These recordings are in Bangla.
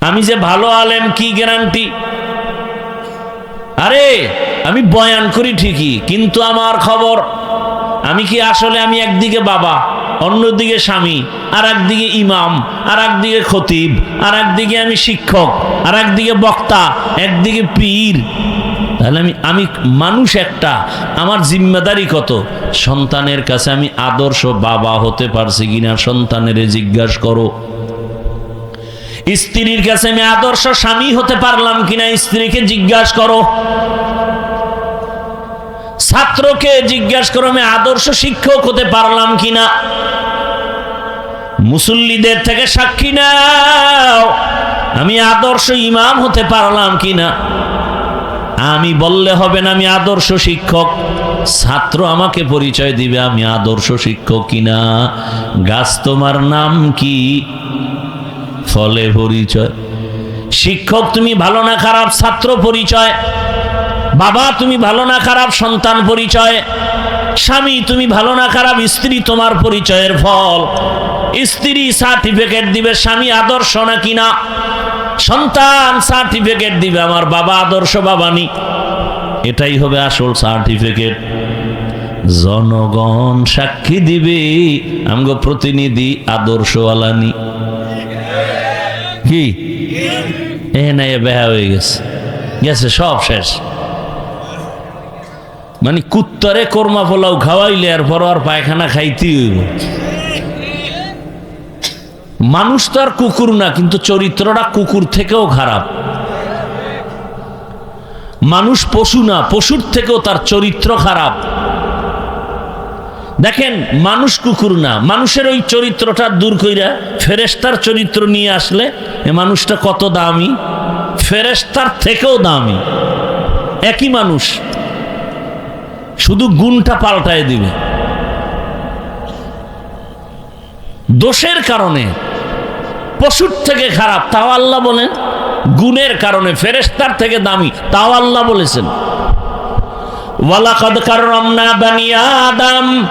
আমি যে ভালো আলেম, কি গ্যারান্টি আরে, আমি বয়ান করি ঠিকই, কিন্তু আমার খবর, আমি কি আসলে আমি একদিকে বাবা, অন্যদিকে স্বামী, আর একদিকে ইমাম, আর একদিকে খতিব, আর একদিকে আমি শিক্ষক, আর একদিকে বক্তা, একদিকে পীর? তাহলে আমি আমি মানুষ একটা, আমার জিম্মেদারি কত? সন্তানের কাছে আমি আদর্শ বাবা হতে পারছি কিনা? সন্তানের জিজ্ঞাসা করো। স্ত্রীর কাছে আমি আদর্শ স্বামী হতে পারলাম কিনা স্ত্রীকে জিজ্ঞাসা করো। ছাত্রকে জিজ্ঞাসা করো, আমি আদর্শ শিক্ষক হতে পারলাম কিনা। মুসল্লিদের থেকে সাক্ষী নাও, আমি আদর্শ ইমাম হতে পারলাম কিনা। আমি বললে হবে না, আমি আদর্শ শিক্ষক। ছাত্র আমাকে পরিচয় দিবে, আমি আদর্শ শিক্ষক কিনা। গাছ তোমার নাম কি? ফলে পরিচয়। শিক্ষক, তুমি ভালো না খারাপ? ছাত্র পরিচয়। বাবা, তুমি ভালো না খারাপ? সন্তান পরিচয়। স্বামী, তুমি ভালো না খারাপ? স্ত্রী, তোমার পরিচয়ের ফল। স্ত্রী সার্টিফিকেট দিবে, স্বামী আদর্শ না কিনা? সন্তান সার্টিফিকেট দিবে, আমার বাবা আদর্শ বাবানি এটাই হবে আসল সার্টিফিকেট। জনগণ সাক্ষী দিবে, আমগো প্রতিনিধি আদর্শওয়ালানি কি? এ এ বেহা হয়ে গেছে। গেছে, সব শেষ। মানে কুত্তরে কর্মা পোলাও খাওয়াইলে আর পর আর পায়খানা খাইতে হইব। মানুষ তো আর কুকুর না, কিন্তু চরিত্রটা কুকুর থেকেও খারাপ। মানুষ পশু না, পশুর থেকেও তার চরিত্র খারাপ। দেখেন, মানুষ কুকুর না। মানুষের ওই চরিত্রটা দূর কইরা ফেরেস্তার চরিত্র নিয়ে আসলে এ মানুষটা কত দামি? ফেরেস্তার থেকেও দামি। একই মানুষ। শুধু গুণটা পাল্টায় দিবে। দোষের কারণে, পশুর থেকে খারাপ, তাও আল্লাহ বলেন, গুণের কারণে ফেরেস্তার থেকে দামি, তাও আল্লাহ বলেছেন। ওয়ালাকাদ কাররামনা বানি আদম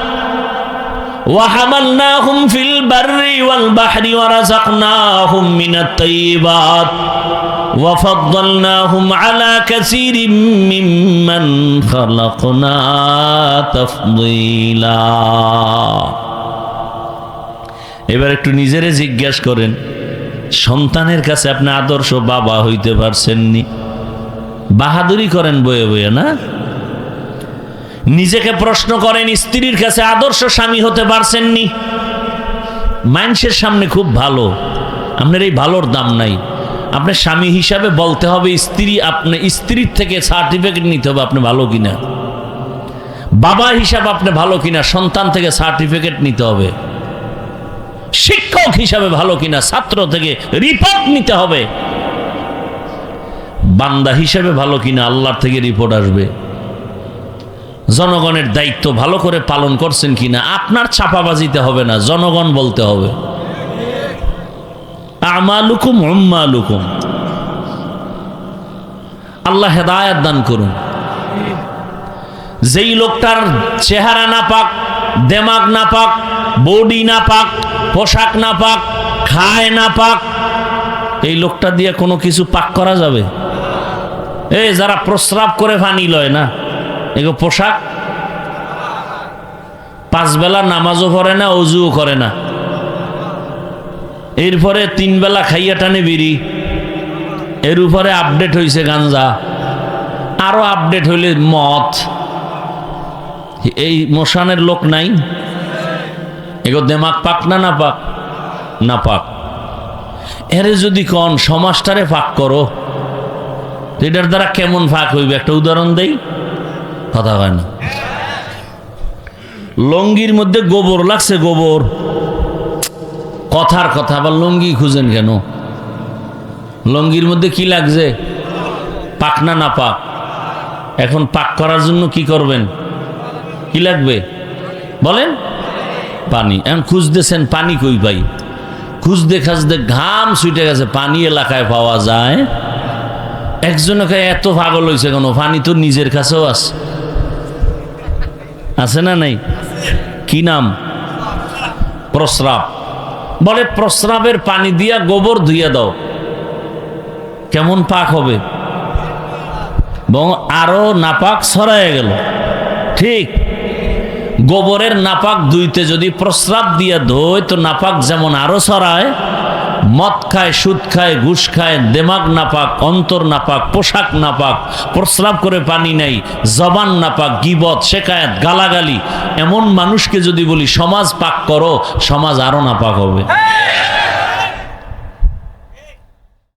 وحملناهم في البر والبحر ورزقناهم من الطيبات وفضلناهم على كثير ممن خلقنا تفضيلا এবার একটু নিজেরে জিজ্ঞাসা করেন সন্তানের কাছে আপনি আদর্শ বাবা হইতে পারছেননি বাহাদুরি করেন বয়ে বয়ে না নিজেকে প্রশ্ন করেন, স্ত্রীর কাছে আদর্শ স্বামী হতে পারছেননি। মানুষের সামনে খুব ভালো। আপনার এই ভালোর দাম নাই। আপনার স্বামী হিসাবে বলতে হবে, স্ত্রী আপনি, স্ত্রীর থেকে সার্টিফিকেট নিতে হবে আপনি ভালো কিনা। বাবা হিসাবে আপনি ভালো কিনা, সন্তান থেকে সার্টিফিকেট নিতে হবে। শিক্ষক হিসাবে ভালো কিনা, ছাত্র থেকে রিপোর্ট নিতে হবে। বান্দা হিসাবে ভালো কিনা, আল্লাহর থেকে রিপোর্ট আসবে। জনগণের দায়িত্ব ভালো করে পালন করছেন কিনা? আপনার চাপাবাজিতে হবে না, জনগণ বলতে হবে। আমালুকুম উম্মালুকুম। আল্লাহ হেদায়াত দান করুন। যেই লোকটার চেহারা না পাক, দেমাগ না পাক, বডি না পাক, পোশাক না পাক, খায় না পাক, এই লোকটা দিয়ে কোনো কিছু পাক করা যাবে? এই যারা প্রস্রাব করে পানি লয় না? এগো পোশাক। পাঁচ বেলা নামাজও করে না, অজুও করে না। এরপরে তিন বেলা খাইয়া টানে বিড়ি। এর উপরে আপডেট হয়েছে গাঞ্জা। আরও আপডেট হইলে মদ। এই মশানের লোক নাই। এগো দেমাক পাক না না পাক? না পাক। এরে যদি কন, সমাজটারে পাক করো। এটার দ্বারা কেমন ফাঁক হইবে? একটা উদাহরণ দেই। কথা হয় না। লঙ্গির মধ্যে গোবর, লাগছে গোবর। কথার কথা, আবার লঙ্গি খুঁজেন কেন? লঙ্গির মধ্যে কি লাগছে? পাক না না পাক। এখন পাক করার জন্য কি করবেন? কি লাগবে? বলেন। পানি। এখন খুঁজতেছেন পানি কই পাই? খুঁজতে খাজতে ঘাম ছুটে গেছে। পানি এলাকায় পাওয়া যায়। একজনকে এত পাগল হয়েছে কেন? পানি তো নিজের কাছেও আছে। আছে না নাই? কি নাম? প্রস্রাব। বলে, প্রস্রাবের পানি দিয়া গোবর ধুইয়া দাও। কেমন পাক হবে? এবং আরও নাপাক ছড়ায় গেল। ঠিক। গোবরের নাপাক দুইতে যদি প্রস্রাব দিয়ে ধোয়, তো নাপাক যেমন আরও ছড়ায় মদ খায়, সুদ খায়, ঘুষ খায়, দেমাগ নাপাক, অন্তর নাপাক, পোশাক নাপাক, প্রস্রাব করে পানি নাই জবান নাপাক, গিবত, শেখায়ত, গালাগালি। এমন মানুষকে যদি বলি, সমাজ পাক করো, সমাজ আরও নাপাক হবে।